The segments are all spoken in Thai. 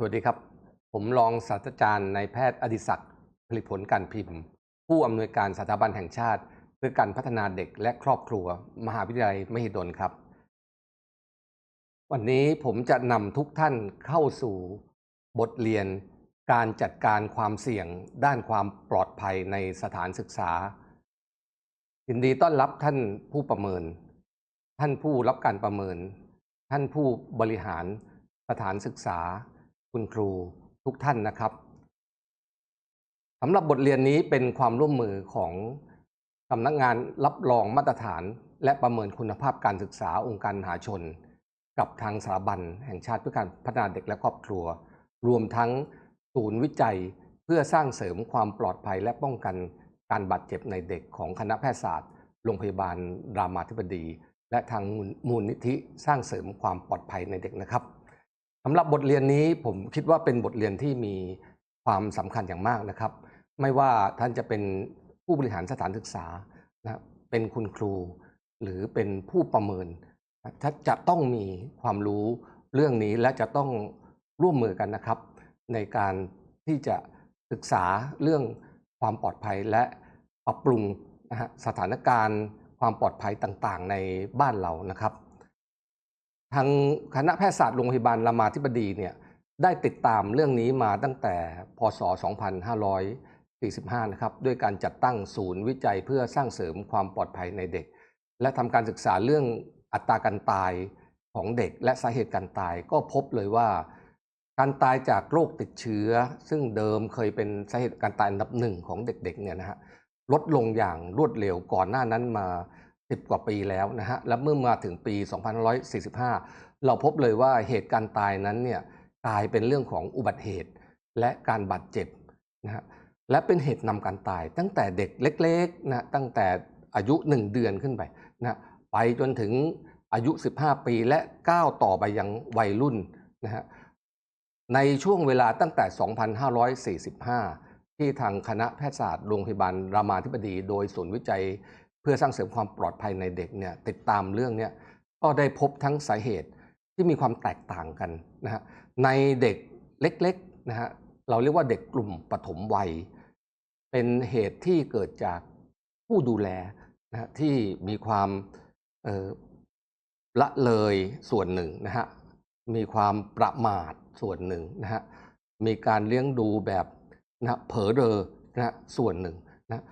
สวัสดีครับ ผมรองศาสตราจารย์นายแพทย์อดิศักดิ์ผลิตผลการพิมพ์ ผู้อำนวยการสถาบันแห่งชาติ เพื่อการพัฒนาเด็กและครอบครัว มหาวิทยาลัยมหิดลครับ วันนี้ผมจะนำทุกท่านเข้าสู่บทเรียนการจัดการความเสี่ยงด้านความปลอดภัยในสถานศึกษายินดีต้อนรับท่านผู้ประเมิน ท่านผู้รับการประเมิน ท่านผู้บริหารสถานศึกษา คุณครูทุกท่านนะครับสำหรับบทเรียนนี้เป็นความร่วมมือของสำนักงานรับรองมาตรฐาน และประเมินคุณภาพการศึกษาองค์การมหาชน กับทางสถาบันแห่งชาติเพื่อการพัฒนาเด็กและครอบครัว รวมทั้งศูนย์วิจัยเพื่อสร้างเสริมความปลอดภัยและป้องกันการบาดเจ็บในเด็กของคณะแพทยศาสตร์ โรงพยาบาลรามาธิบดี และทางมูลนิธิสร้างเสริมความปลอดภัยในเด็กนะครับ สำหรับบทเรียนนี้ผมคิดว่าเป็นบทเรียนที่มีความสำคัญอย่างมากนะครับ ไม่ว่าท่านจะเป็นผู้บริหารสถานศึกษานะเป็นคุณครู หรือเป็นผู้ประเมินถ้าจะต้องมีความรู้เรื่องนี้และจะต้องร่วมมือกันนะครับ ในการที่จะศึกษาเรื่องความปลอดภัยและปรับปรุงนะฮะสถานการณ์ความปลอดภัยต่างๆ ในบ้านเรานะครับ ทางคณะแพทยศาสตร์โรงพยาบาลรามาธิบดีเนี่ยได้ติดตามเรื่องนี้มาตั้งแต่พศ 2545 นะครับ ด้วยการจัดตั้งศูนย์วิจัยเพื่อสร้างเสริมความปลอดภัยในเด็ก และทำการศึกษาเรื่องอัตราการตายของเด็ก และสาเหตุการตายก็พบเลยว่า การตายจากโรคติดเชื้อ ซึ่งเดิมเคยเป็นสาเหตุการตายอันดับหนึ่งของเด็กๆเนี่ยนะฮะลดลงอย่างรวดเร็วก่อนหน้านั้นมา 10 กว่าปีแล้วนะฮะ และเมื่อมาถึงปี 2545 เราพบเลยว่าเหตุการณ์ตายนั้นเนี่ยกลายเป็นเรื่องของอุบัติเหตุ และการบาดเจ็บนะฮะ และเป็นเหตุนำการตาย ตั้งแต่เด็กเล็กๆนะตั้งแต่อายุ 1 เดือนขึ้นไปนะไปจนถึงอายุ 15 ปีและก้าวต่อไปยังวัยรุ่นนะฮะในช่วงเวลาตั้งแต่ 2545 ที่ทางคณะแพทยศาสตร์โรงพยาบาลรามาธิบดี โดยศูนย์วิจัย เพื่อสร้างเสริมความปลอดภัยในเด็กเนี่ยติดตามเรื่องเนี้ก็ได้พบทั้งสาเหตุที่มีความแตกต่างกันนะฮะในเด็กเล็กๆนะฮะเราเรียกว่าเด็กกลุ่มปฐมวัย เป็นเหตุที่เกิดจากผู้ดูแลนะฮะที่มีความละเลยส่วนหนึ่งนะฮะมีความประมาทส่วนหนึ่งนะฮะมีการเลี้ยงดูแบบนะเผลอเรอนะฮะส่วนหนึ่งนะ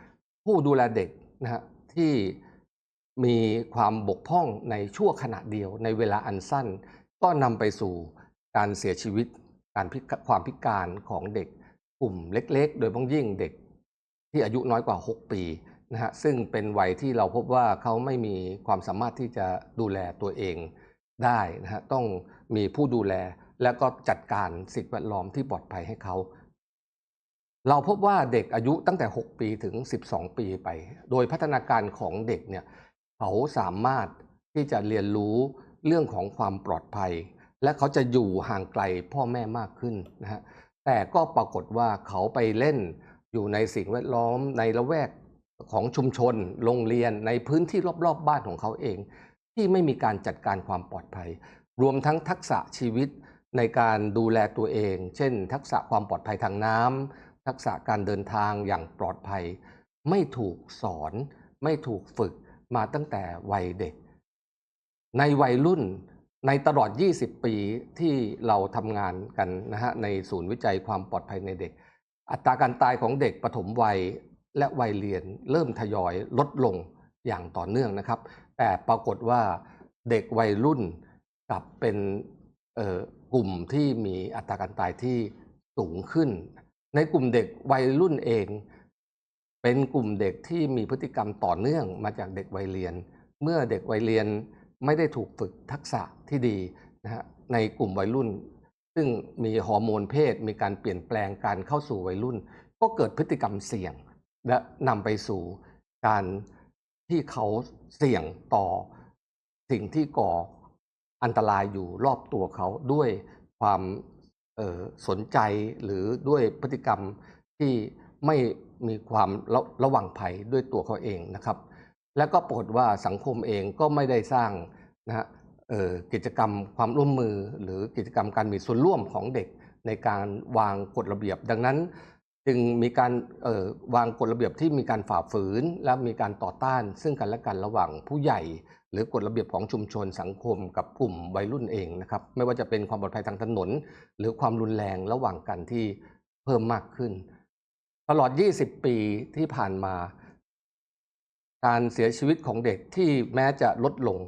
ผู้ดูแลเด็กนะฮะ ที่มีความบกพร่องในชั่วขณะเดียว ในเวลาอันสั้น ก็นำไปสู่การเสียชีวิตการความพิการของเด็กกลุ่มเล็ก ๆ โดยเฉพาะยิ่งเด็กที่อายุน้อยกว่า 6 ปีนะฮะซึ่งเป็นวัยที่เราพบว่าเขาไม่มีความสามารถที่จะดูแลตัวเองได้นะฮะต้องมีผู้ดูแลแล้วก็จัดการสิ่งแวดล้อมที่ปลอดภัยให้เขา เราพบว่าเด็กอายุตั้งแต่ 6 ปีถึง 12 ปีไป โดยพัฒนาการของเด็กเนี่ยเขาสามารถที่จะเรียนรู้เรื่องของความปลอดภัย และเขาจะอยู่ห่างไกลพ่อแม่มากขึ้นนะฮะแต่ก็ปรากฏว่าเขาไปเล่นอยู่ในสิ่งแวดล้อมในละแวกของชุมชน โรงเรียนในพื้นที่รอบๆบบ้านของเขาเอง ที่ไม่มีการจัดการความปลอดภัย รวมทั้งทักษะชีวิตในการดูแลตัวเอง เช่น ทักษะความปลอดภัยทางน้ำ ทักษะการเดินทางอย่างปลอดภัย ไม่ถูกสอน ไม่ถูกฝึกมาตั้งแต่วัยเด็ก ในวัยรุ่นในตลอด 20 ปีที่เราทำงานกันนะฮะในศูนย์วิจัยความปลอดภัยในเด็ก อัตราการตายของเด็กปฐมวัยและวัยเรียนเริ่มทยอยลดลงอย่างต่อเนื่องนะครับ แต่ปรากฏว่าเด็กวัยรุ่นกลับเป็นกลุ่มที่มีอัตราการตายที่สูงขึ้น ในกลุ่มเด็กวัยรุ่นเอง เป็นกลุ่มเด็กที่มีพฤติกรรมต่อเนื่องมาจากเด็กวัยเรียน เมื่อเด็กวัยเรียนไม่ได้ถูกฝึกทักษะที่ดีนะฮะในกลุ่มวัยรุ่น ซึ่งมีฮอร์โมนเพศ มีการเปลี่ยนแปลงการเข้าสู่วัยรุ่น ก็เกิดพฤติกรรมเสี่ยง และนำไปสู่การที่เขาเสี่ยงต่อสิ่งที่ก่ออันตรายอยู่รอบตัวเขาด้วยความ สนใจหรือด้วยพฤติกรรมที่ไม่มีความระระวังภัยด้วยตัวเขาเองนะครับ และก็ปรากฏว่าสังคมเองก็ไม่ได้สร้างนะฮะกิจกรรมความร่วมมือ หรือกิจกรรมการมีส่วนร่วมของเด็กในการวางกฎระเบียบ ดังนั้น จึงมีการออวางกฎระเบียบที่มีการฝ่าฝืน และมีการต่อต้าน ซึ่งกันและกันระหว่างผู้ใหญ่ รือกฎระเบียบของชุมชนสังคมกับกลุ่มวัยรุ่นเองนะครับ ไม่ว่าจะเป็นความปลอดภัยทางถนน หรือความรุนแรงระหว่างกันที่เพิ่มมากขึ้น ตลอด 20 ปีที่ผ่านมา การเสียชีวิตของเด็กที่แม้จะลดลง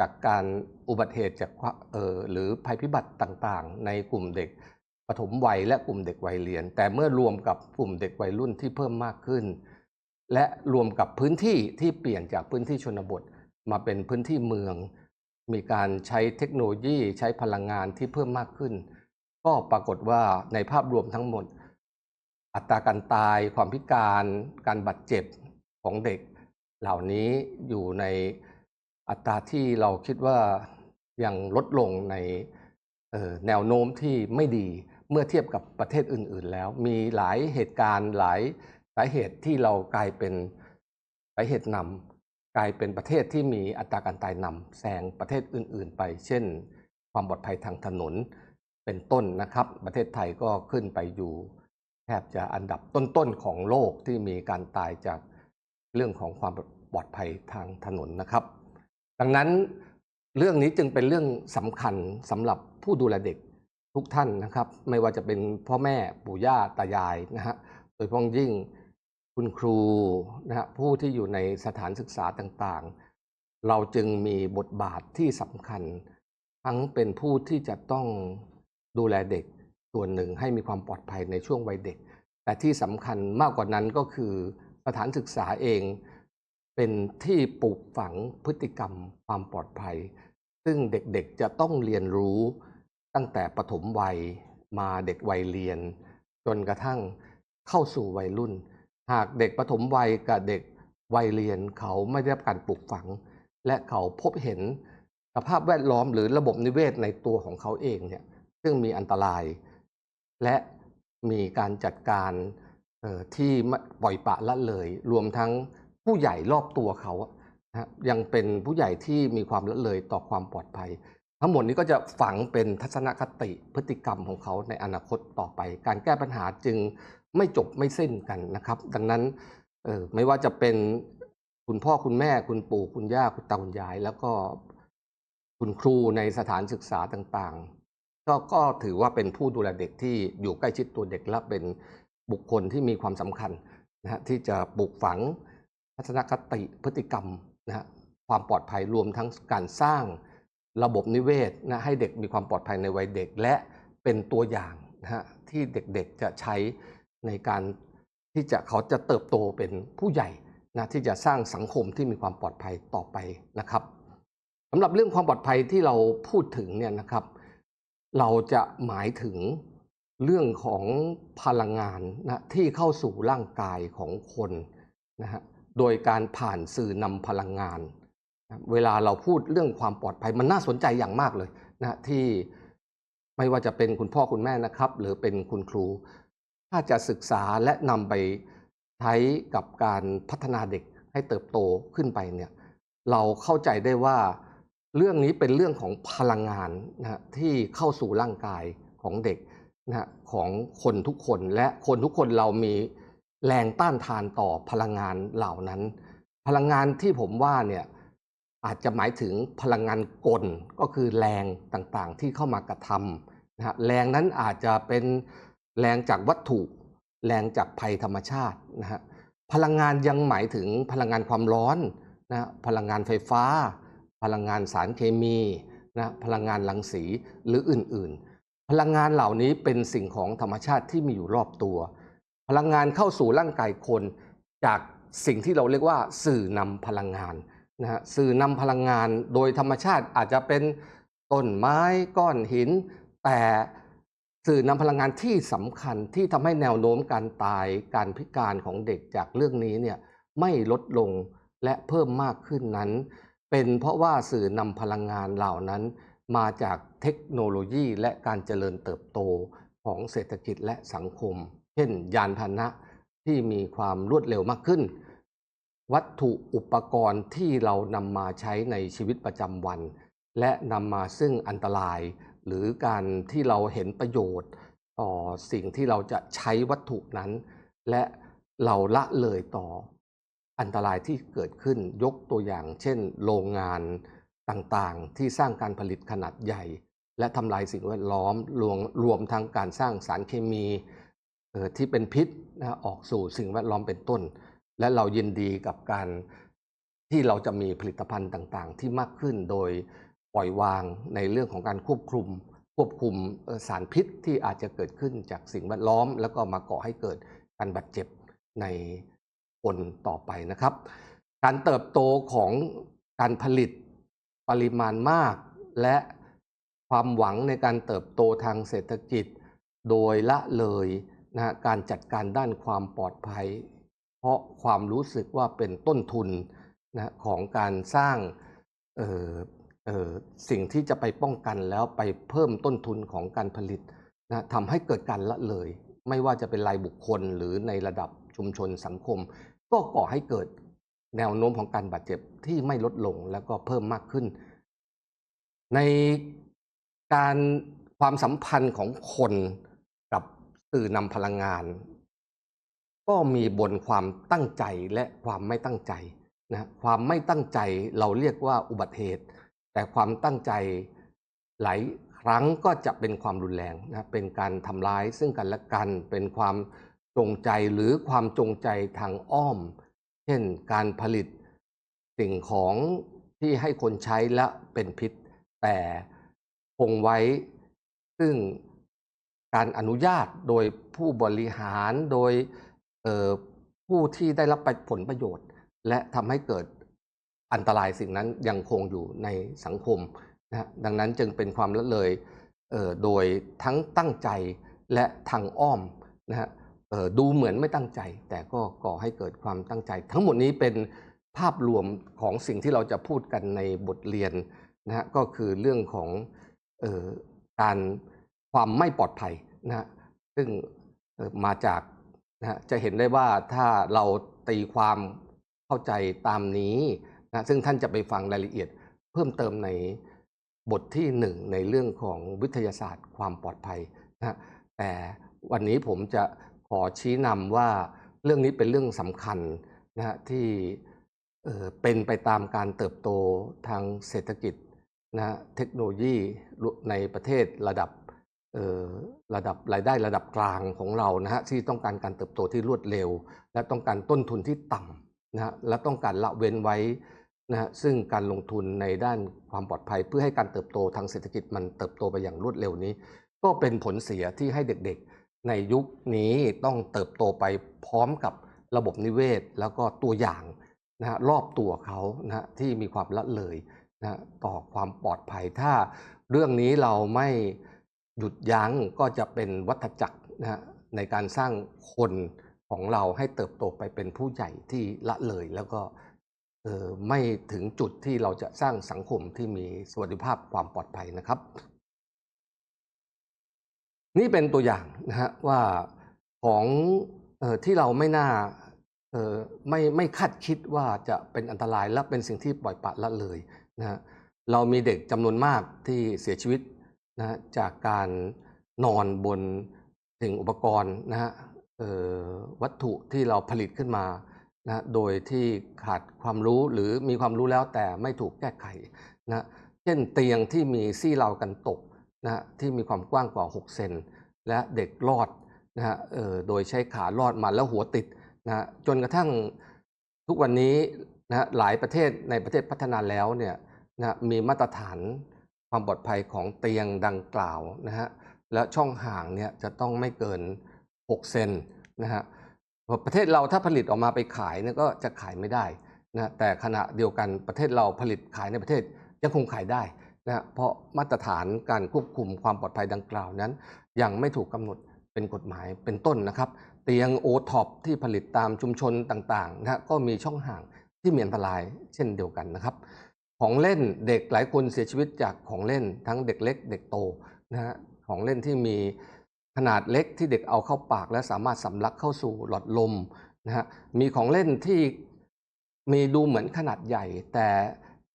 จากการอุบัติเหตุจากเอ่อหรือภัยพิบัติต่างๆ ในกลุ่มเด็กปฐมวัยและกลุ่มเด็กวัยเรียน แต่เมื่อรวมกับกลุ่มเด็กวัยรุ่นที่เพิ่มมากขึ้น และรวมกับพื้นที่ที่เปลี่ยนจากพื้นที่ชนบท มาเป็นพื้นที่เมือง มีการใช้เทคโนโลยีใช้พลังงานที่เพิ่มมากขึ้น ก็ปรากฏว่าในภาพรวมทั้งหมด อัตราการตายความพิการการบาดเจ็บของเด็ก เหล่านี้อยู่ในอัตราที่เราคิดว่ายังลดลงในออแนวโน้มที่ไม่ดีเมื่อเทียบกับประเทศอื่น ๆ แล้ว มีหลายเหตุการณ์หลายสาเหตุที่เรากลายเป็นสาเหตุนำ กลายเป็นประเทศที่มีอัตราการตายนำแซงประเทศอื่น ๆ ไป เช่น ความปลอดภัยทางถนนเป็นต้นนะครับ ประเทศไทยก็ขึ้นไปอยู่ แทบจะอันดับต้น ๆ ของโลกที่มีการตายจากเรื่องของความปลอดภัยทางถนนนะครับ ดังนั้นเรื่องนี้จึงเป็นเรื่องสำคัญสำหรับผู้ดูแลเด็กทุกท่านนะครับ ไม่ว่าจะเป็นพ่อแม่ปู่ย่าตายายนะฮะโดยพ้องยิ่ง คุณครูนะฮะผู้ที่อยู่ในสถานศึกษาต่างๆ เราจึงมีบทบาทที่สำคัญ ทั้งเป็นผู้ที่จะต้องดูแลเด็กส่วนหนึ่งให้มีความปลอดภัยในช่วงวัยเด็ก แต่ที่สำคัญมากกว่านั้นก็คือสถานศึกษาเองเป็นที่ปลูกฝังพฤติกรรมความปลอดภัย ซึ่งเด็กๆจะต้องเรียนรู้ตั้งแต่ปฐมวัยมาเด็กวัยเรียน จนกระทั่งเข้าสู่วัยรุ่น หากเด็กปฐมวัยกับเด็กวัยเรียนเขาไม่ได้รับการปลูกฝัง และเขาพบเห็นสภาพแวดล้อมหรือระบบนิเวศในตัวของเขาเองเนี่ยซึ่งมีอันตราย และมีการจัดการเอ่อที่ไม่ปล่อยปะละเลย รวมทั้งผู้ใหญ่รอบตัวเขาฮะยังเป็นผู้ใหญ่ที่มีความละเลยต่อความปลอดภัย ทั้งหมดนี้ก็จะฝังเป็นทัศนคติพฤติกรรมของเขาในอนาคตต่อไป การแก้ปัญหาจึง ไม่จบไม่สิ้นกันนะครับ ดังนั้นไม่ว่าจะเป็นคุณพ่อคุณแม่คุณปู่คุณย่าคุณตาคุณยาย แล้วก็คุณครูในสถานศึกษาต่างๆ ก็ก็ถือว่าเป็นผู้ดูแลเด็กที่อยู่ใกล้ชิดตัวเด็กและเป็นบุคคลที่มีความสำคัญนะฮะที่จะปลูกฝังทัศนคติพฤติกรรมนะฮะความปลอดภัยรวมทั้งการสร้างระบบนิเวศนะให้เด็กมีความปลอดภัยในวัยเด็กและเป็นตัวอย่างนะฮะที่เด็กๆจะใช้ ในการที่จะเขาจะเติบโตเป็นผู้ใหญ่นะที่จะสร้างสังคมที่มีความปลอดภัยต่อไปนะครับสำหรับเรื่องความปลอดภัยที่เราพูดถึงเนี่ยนะครับ เราจะหมายถึงเรื่องของพลังงานนะที่เข้าสู่ร่างกายของคนนะฮะโดยการผ่านสื่อนำพลังงานนะเวลาเราพูดเรื่องความปลอดภัยมันน่าสนใจอย่างมากเลยนะที่ไม่ว่าจะเป็นคุณพ่อคุณแม่นะครับ หรือเป็นคุณครู ถ้าจะศึกษาและนำไปใช้กับการพัฒนาเด็กให้เติบโตขึ้นไปเนี่ยเราเข้าใจได้ว่าเรื่องนี้เป็นเรื่องของพลังงานนะฮะที่เข้าสู่ร่างกายของเด็กนะฮะของคนทุกคนและคนทุกคนเรามีแรงต้านทานต่อพลังงานเหล่านั้น พลังงานที่ผมว่าเนี่ยอาจจะหมายถึงพลังงานกลก็คือแรงต่างๆที่เข้ามากระทำนะฮะแรงนั้นอาจจะเป็น แรงจากวัตถุ แรงจากภัยธรรมชาตินะฮะพลังงานยังหมายถึงพลังงานความร้อนนะฮะพลังงานไฟฟ้า พลังงานสารเคมีนะพลังงานรังสีหรืออื่นๆ พลังงานเหล่านี้เป็นสิ่งของธรรมชาติที่มีอยู่รอบตัว พลังงานเข้าสู่ร่างกายคนจากสิ่งที่เราเรียกว่าสื่อนำพลังงานนะฮะสื่อนำพลังงานโดยธรรมชาติอาจจะเป็นต้นไม้ก้อนหิน แต่ สื่อนำพลังงานที่สำคัญที่ทำให้แนวโน้มการตายการพิการของเด็กจากเรื่องนี้เนี่ยไม่ลดลงและเพิ่มมากขึ้นนั้น เป็นเพราะว่าสื่อนำพลังงานเหล่านั้น มาจากเทคโนโลยีและการเจริญเติบโตของเศรษฐกิจและสังคม เช่น ยานพาหนะที่มีความรวดเร็วมากขึ้น วัตถุอุปกรณ์ที่เรานำมาใช้ในชีวิตประจำวัน และนำมาซึ่งอันตราย หรือการที่เราเห็นประโยชน์ต่อสิ่งที่เราจะใช้วัตถุนั้น และเราละเลยต่ออันตรายที่เกิดขึ้นยกตัวอย่าง เช่น โรงงานต่างๆ ที่สร้างการผลิตขนาดใหญ่ และทำลายสิ่งแวดล้อมรวมรวมทั้งการสร้างสารเคมีที่เป็นพิษนะออกสู่สิ่งแวดล้อมเป็นต้น และเรายินดีกับการที่เราจะมีผลิตภัณฑ์ต่างๆ ที่มากขึ้นโดย ปล่อยวางในเรื่องของการควบคุม ควบคุมสารพิษที่อาจจะเกิดขึ้นจากสิ่งแวดล้อม แล้วก็มาก่อให้เกิดการบาดเจ็บในคนต่อไปนะครับ การเติบโตของการผลิตปริมาณมาก และความหวังในการเติบโตทางเศรษฐกิจ โดยละเลยนะฮะการจัดการด้านความปลอดภัย เพราะความรู้สึกว่าเป็นต้นทุนนะของการสร้างเออ สิ่งที่จะไปป้องกันแล้วไปเพิ่มต้นทุนของการผลิตนะทำให้เกิดการละเลย ไม่ว่าจะเป็นรายบุคคลหรือในระดับชุมชนสังคม ก็ก่อให้เกิดแนวโน้มของการบาดเจ็บที่ไม่ลดลงแล้วก็เพิ่มมากขึ้น ในการความสัมพันธ์ของคนกับสื่อนำพลังงาน ก็มีบนความตั้งใจและความไม่ตั้งใจนะความไม่ตั้งใจเราเรียกว่าอุบัติเหตุ แต่ความตั้งใจหลายครั้งก็จะเป็นความรุนแรงนะเป็นการทำร้ายซึ่งกันและกันเป็นความจงใจหรือความจงใจทางอ้อม เช่นการผลิตสิ่งของที่ให้คนใช้และเป็นพิษ แต่คงไว้ซึ่งการอนุญาตโดยผู้บริหารโดยผู้ที่ได้รับผลประโยชน์ และทำให้เกิด อันตรายสิ่งนั้นยังคงอยู่ในสังคมนะดังนั้นจึงเป็นความละเลยเโดยทั้งตั้งใจและทางอ้อมนะฮะดูเหมือนไม่ตั้งใจ แต่ก็ก่อให้เกิดความตั้งใจ ทั้งหมดนี้เป็นภาพรวมของสิ่งที่เราจะพูดกันในบทเรียนนะฮะก็คือเรื่องของออการความไม่ปลอดภัยนะฮะซึ่งมาจากนะฮะจะเห็นได้ว่าถ้าเราตีความเข้าใจตามนี้ นะซึ่งท่านจะไปฟังรายละเอียด เพิ่มเติมในบทที่หนึ่งในเรื่องของวิทยาศาสตร์ ความปลอดภัยนะฮะแต่วันนี้ผมจะขอชี้นำว่าเรื่องนี้เป็นเรื่องสำคัญนะฮะที่เอ่อเป็นไปตามการเติบโตทางเศรษฐกิจนะเทคโนโลยีในประเทศระดับระดับรายได้ระดับกลางของเรานะฮะที่ต้องการการเติบโตที่รวดเร็ว และต้องการต้นทุนที่ต่ำ นะและต้องการละเว้นไว้นะซึ่งการลงทุนในด้านความปลอดภัย เพื่อให้การเติบโตทางเศรษฐกิจมันเติบโตไปอย่างรวดเร็วนี้ ก็เป็นผลเสียที่ให้เด็กๆ ในยุคนี้ต้องเติบโตไปพร้อมกับระบบนิเวศ แล้วก็ตัวอย่างนะฮะรอบตัวเขานะที่มีความละเลยนะฮะต่อความปลอดภัยถ้าเรื่องนี้เราไม่หยุดยั้งก็จะเป็นวัฏจักรนะฮะในการสร้างคน ของเราให้เติบโตไปเป็นผู้ใหญ่ที่ละเลยแล้วก็ไม่ถึงจุดที่เราจะสร้างสังคมที่มีสวัสดิภาพความปลอดภัยนะครับ นี่เป็นตัวอย่างนะฮะว่าของออที่เราไม่น่าไม่ไม่คาดคิดว่าจะเป็นอันตรายและเป็นสิ่งที่ปล่อยปละละเลยนะฮะเรามีเด็กจำนวนมากที่เสียชีวิตนะฮะจากการนอนบนสิ่งอุปกรณ์นะฮะ วัตถุที่เราผลิตขึ้นมานะโดยที่ขาดความรู้หรือมีความรู้แล้วแต่ไม่ถูกแก้ไขนะเช่นเตียงที่มีซี่เรากันตกนะที่มีความกว้างกว่า 6 เซนและเด็กรอดนะฮะโดยใช้ขาลอดมาแล้วหัวติดนะจนกระทั่งทุกวันนี้นะฮะหลายประเทศในประเทศพัฒนาแล้วเนี่ยนะมีมาตรฐานความปลอดภัยของเตียงดังกล่าวนะฮะและช่องห่างเนี่ยจะต้องไม่เกิน 6 เซนนะฮะประเทศเราถ้าผลิตออกมาไปขายเนี่ยก็จะขายไม่ได้นะแต่ขณะเดียวกันประเทศเราผลิตขายในประเทศยังคงขายได้นะเพราะมาตรฐานการควบคุมความปลอดภัยดังกล่าวนั้น ยังไม่ถูกกำหนดเป็นกฎหมายเป็นต้นนะครับ เตียงโอท็อปที่ผลิตตามชุมชนต่างๆนะก็มีช่องห่างที่มีอันตรายเช่นเดียวกันนะครับ ของเล่นเด็กหลายคนเสียชีวิตจากของเล่นทั้งเด็กเล็กเด็กโตนะฮะของเล่นที่มี ขนาดเล็กที่เด็กเอาเข้าปาก และสามารถสำลักเข้าสู่หลอดลมนะฮะมีของเล่นที่มีดูเหมือนขนาดใหญ่ แต่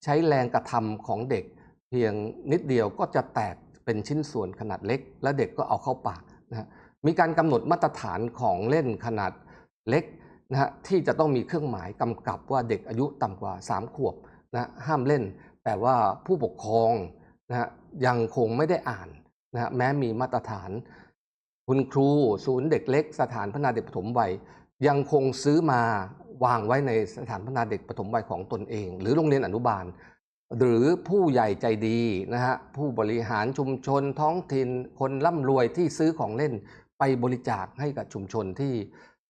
ใช้แรงกระทำของเด็ก เพียงนิดเดียวก็จะแตกเป็นชิ้นส่วนขนาดเล็ก และเด็กก็เอาเข้าปากนะฮะมีการกำหนดมาตรฐานของเล่นขนาดเล็กนะฮะที่จะต้องมีเครื่องหมายกำกับว่าเด็กอายุต่ำกว่า 3 ขวบนะห้ามเล่น แต่ว่าผู้ปกครองนะฮะยังคงไม่ได้อ่านนะฮะแม้มีมาตรฐาน คุณครูศูนย์เด็กเล็ก สถานพัฒนาเด็กปฐมวัยยังคงซื้อมาวางไว้ในสถานพัฒนาเด็กปฐมวัยของตนเอง หรือโรงเรียนอนุบาล หรือผู้ใหญ่ใจดีนะฮะผู้บริหารชุมชนท้องถิ่นคนร่ำรวยที่ซื้อของเล่นไปบริจาคให้กับชุมชนที่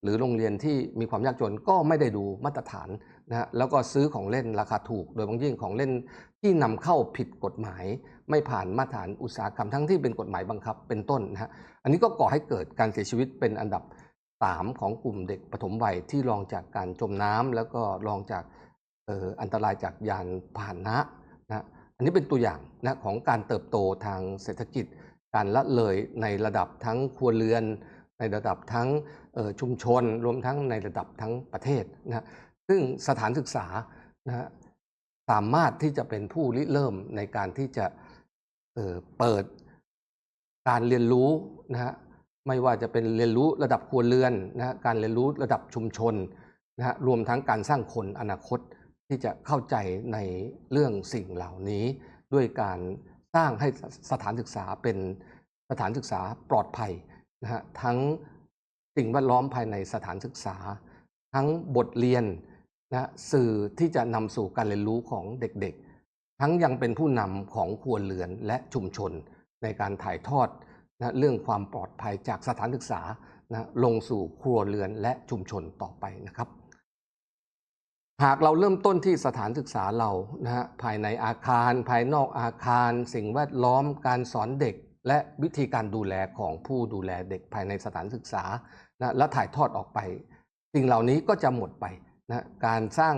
หรือโรงเรียนที่มีความยากจนก็ไม่ได้ดูมาตรฐาน นะแล้วก็ซื้อของเล่นราคาถูก โดยบางยิ่งของเล่นที่นำเข้าผิดกฎหมาย ไม่ผ่านมาตรฐานอุตสาหกรรมทั้งที่เป็นกฎหมายบังคับเป็นต้นนะฮะอันนี้ก็ก่อให้เกิดการเสียชีวิตเป็นอันดับ 3 ของกลุ่มเด็กปฐมวัยที่รองจากการจมน้ำแล้วก็รองจากอออันตรายจากยานพาหนะนะอันนี้เป็นตัวอย่างนะของการเติบโตทางเศรษฐกิจ การละเลยในระดับทั้งครัวเรือน ในระดับทั้งชุมชน รวมทั้งในระดับทั้งประเทศนะ ซึ่งสถานศึกษานะสามารถที่จะเป็นผู้ริเริ่มในการที่จะเเปิดการเรียนรู้นะฮะไม่ว่าจะเป็นเรียนรู้ระดับครัวเรือนนะฮะการเรียนรู้ระดับชุมชนนะฮะรวมทั้งการสร้างคนอนาคตที่จะเข้าใจในเรื่องสิ่งเหล่านี้ ด้วยการสร้างให้สถานศึกษาเป็นสถานศึกษาปลอดภัยนะฮะทั้งสิ่งแวดล้อมภายในสถานศึกษา ทั้งบทเรียน นะสื่อที่จะนำสู่การเรียนรู้ของเด็กๆ ทั้งยังเป็นผู้นำของครัวเรือนและชุมชน ในการถ่ายทอดนะเรื่องความปลอดภัยจากสถานศึกษานะลงสู่ครัวเรือนและชุมชนต่อไปนะครับ หากเราเริ่มต้นที่สถานศึกษาเรานะฮะภายในอาคาร ภายนอกอาคาร สิ่งแวดล้อมการสอนเด็ก และวิธีการดูแลของผู้ดูแลเด็กภายในสถานศึกษานะและถ่ายทอดออกไป สิ่งเหล่านี้ก็จะหมดไป นะการสร้าง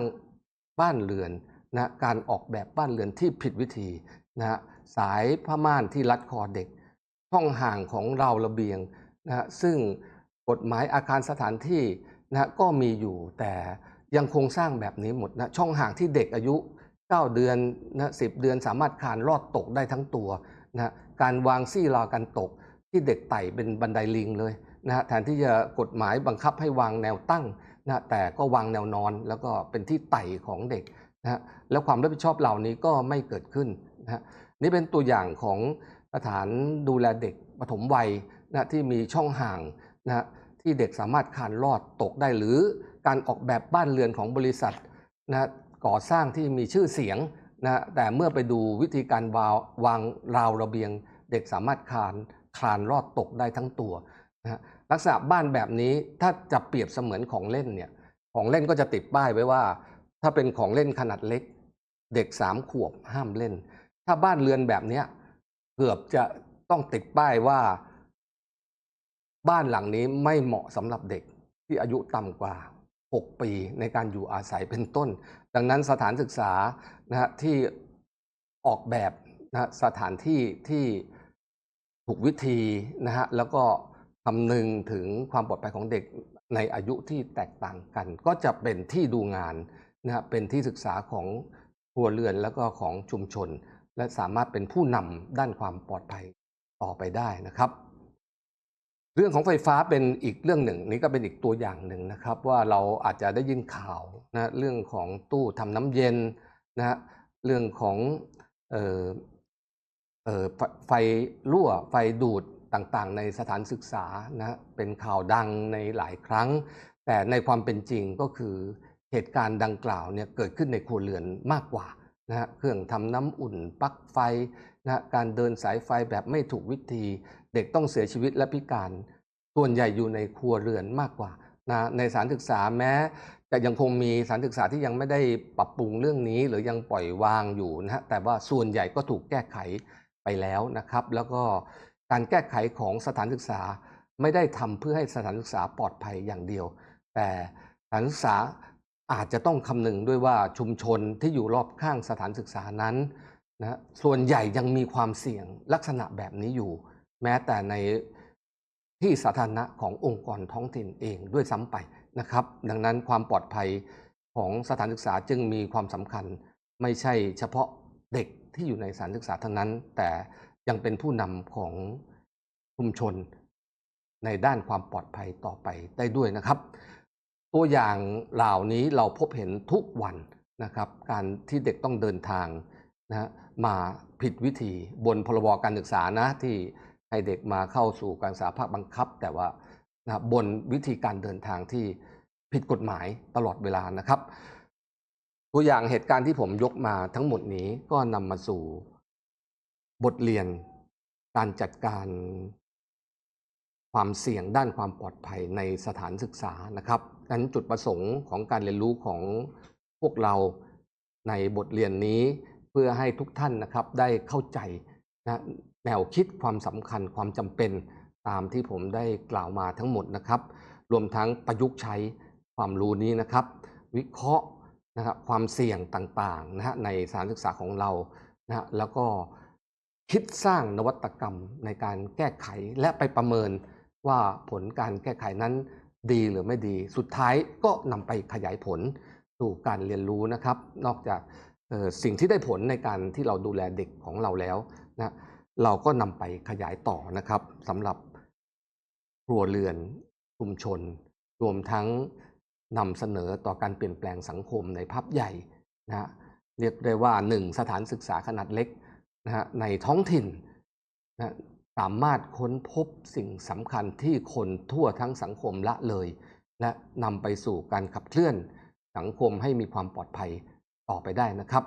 บ้านเรือนนะการออกแบบบ้านเรือนที่ผิดวิธีนะสายผ้าม่านที่รัดคอเด็กช่องห่างของเราวระเบียงนะซึ่งกฎหมายอาคารสถานที่นะก็มีอยู่แต่ยังคงสร้างแบบนี้หมดนะช่องห่างที่เด็กอายุ 9 เดือนนะสิเดือนสามารถคลานลอดตกได้ทั้งตัวนะการวางซี่ราวกันตกที่เด็กไต่เป็นบันไดลิงเลยนะแทนที่จะกฎหมายบังคับให้วางแนวตั้ง นะแต่ก็วางแนวนอนแล้วก็เป็นที่ไต่ของเด็กนะแล้วความรับผิดชอบเหล่านี้ก็ไม่เกิดขึ้นนะนี่เป็นตัวอย่างของสถานดูแลเด็กปฐมวัยนะที่มีช่องห่างนะที่เด็กสามารถคานลอดตกได้หรือการออกแบบบ้านเรือนของบริษัทนะก่อสร้างที่มีชื่อเสียงนะแต่เมื่อไปดูวิธีการวาวางราวระเบียง เด็กสามารถคลานคลานลอดตกได้ทั้งตัวนะ ลักษณะบ้านแบบนี้ถ้าจะเปรียบเสมือนของเล่นเนี่ยของเล่นก็จะติดป้ายไว้ว่า ถ้าเป็นของเล่นขนาดเล็ก เด็กสามขวบห้ามเล่น ถ้าบ้านเรือนแบบเนี้ยเกือบจะต้องติดป้ายว่า บ้านหลังนี้ไม่เหมาะสำหรับเด็กที่อายุต่ำกว่า 6 ปีในการอยู่อาศัยเป็นต้น ดังนั้นสถานศึกษานะฮะที่ออกแบบนะฮะสถานที่ที่ถูกวิธีนะฮะแล้วก็ คำนึงถึงความปลอดภัยของเด็กในอายุที่แตกต่างกัน ก็จะเป็นที่ดูงานนะฮะเป็นที่ศึกษาของครัวเรือนแล้วก็ของชุมชน และสามารถเป็นผู้นำด้านความปลอดภัยต่อไปได้นะครับ เรื่องของไฟฟ้าเป็นอีกเรื่องหนึ่ง นี่ก็เป็นอีกตัวอย่างหนึ่งนะครับ ว่าเราอาจจะได้ยินข่าวนะเรื่องของตู้ทำน้ำเย็นนะฮะเรื่องของเอ่อออไฟรั่วไฟดูด ต่างๆ ในสถานศึกษานะเป็นข่าวดังในหลายครั้ง แต่ในความเป็นจริงก็คือเหตุการณ์ดังกล่าวเนี่ยเกิดขึ้นในครัวเรือนมากกว่านะฮะเครื่องทำน้ำอุ่นปลั๊กไฟนะการเดินสายไฟแบบไม่ถูกวิธี เด็กต้องเสียชีวิตและพิการ ส่วนใหญ่อยู่ในครัวเรือนมากกว่านะในสถารศึกษาแม้จะยังคงมีสถารศึกษาที่ยังไม่ได้ปรับปรุงเรื่องนี้ หรือยังปล่อยวางอยู่นะฮะแต่ว่าส่วนใหญ่ก็ถูกแก้ไขไปแล้วนะครับ แล้วก็ การแก้ไขของสถานศึกษาไม่ได้ทำเพื่อให้สถานศึกษาปลอดภัยอย่างเดียว แต่สถานศึกษาอาจจะต้องคำนึงด้วยว่าชุมชนที่อยู่รอบข้างสถานศึกษานั้นนะส่วนใหญ่ยังมีความเสี่ยงลักษณะแบบนี้อยู่ แม้แต่ในที่สาธารณะขององค์กรท้องถิ่นเองด้วยซ้ำไปนะครับ ดังนั้นความปลอดภัยของสถานศึกษาจึงมีความสำคัญ ไม่ใช่เฉพาะเด็กที่อยู่ในสถานศึกษาเท่านั้น แต่ ยังเป็นผู้นำของชุมชนในด้านความปลอดภัยต่อไปได้ด้วยนะครับ ตัวอย่างเหล่านี้เราพบเห็นทุกวันนะครับ การที่เด็กต้องเดินทางนะมาผิดวิธีบนพรบการศึกษานะที่ให้เด็กมาเข้าสู่การศึกษาภาคบังคับ แต่ว่านะบนวิธีการเดินทางที่ผิดกฎหมายตลอดเวลานะครับ ตัวอย่างเหตุการณ์ที่ผมยกมาทั้งหมดนี้ก็นำมาสู่ บทเรียนการจัดการความเสี่ยงด้านความปลอดภัยในสถานศึกษานะครับนั้นจุดประสงค์ของการเรียนรู้ของพวกเราในบทเรียนนี้เพื่อให้ทุกท่านนะครับได้เข้าใจนะแนวคิดความสำคัญความจำเป็นตามที่ผมได้กล่าวมาทั้งหมดนะครับ รวมทั้งประยุกต์ใช้ความรู้นี้นะครับ วิเคราะห์นะครับความเสี่ยงต่างๆนะฮะในสถานศึกษาของเรานะฮะแล้วก็ คิดสร้างนวัตกรรมในการแก้ไขและไปประเมินว่าผลการแก้ไขนั้นดีหรือไม่ดี สุดท้ายก็นำไปขยายผลสู่การเรียนรู้นะครับ นอกจากสิ่งที่ได้ผลในการที่เราดูแลเด็กของเราแล้วนะเราก็นำไปขยายต่อนะครับสำหรับครัวเรือนชุมชน รวมทั้งนำเสนอต่อการเปลี่ยนแปลงสังคมในภาพใหญ่นะฮะเรียกได้ว่า 1 สถานศึกษาขนาดเล็ก นะฮะในท้องถิ่นนะสามารถค้นพบสิ่งสำคัญที่คนทั่วทั้งสังคมละเลย และนำไปสู่การขับเคลื่อนสังคมให้มีความปลอดภัยต่อไปได้นะครับ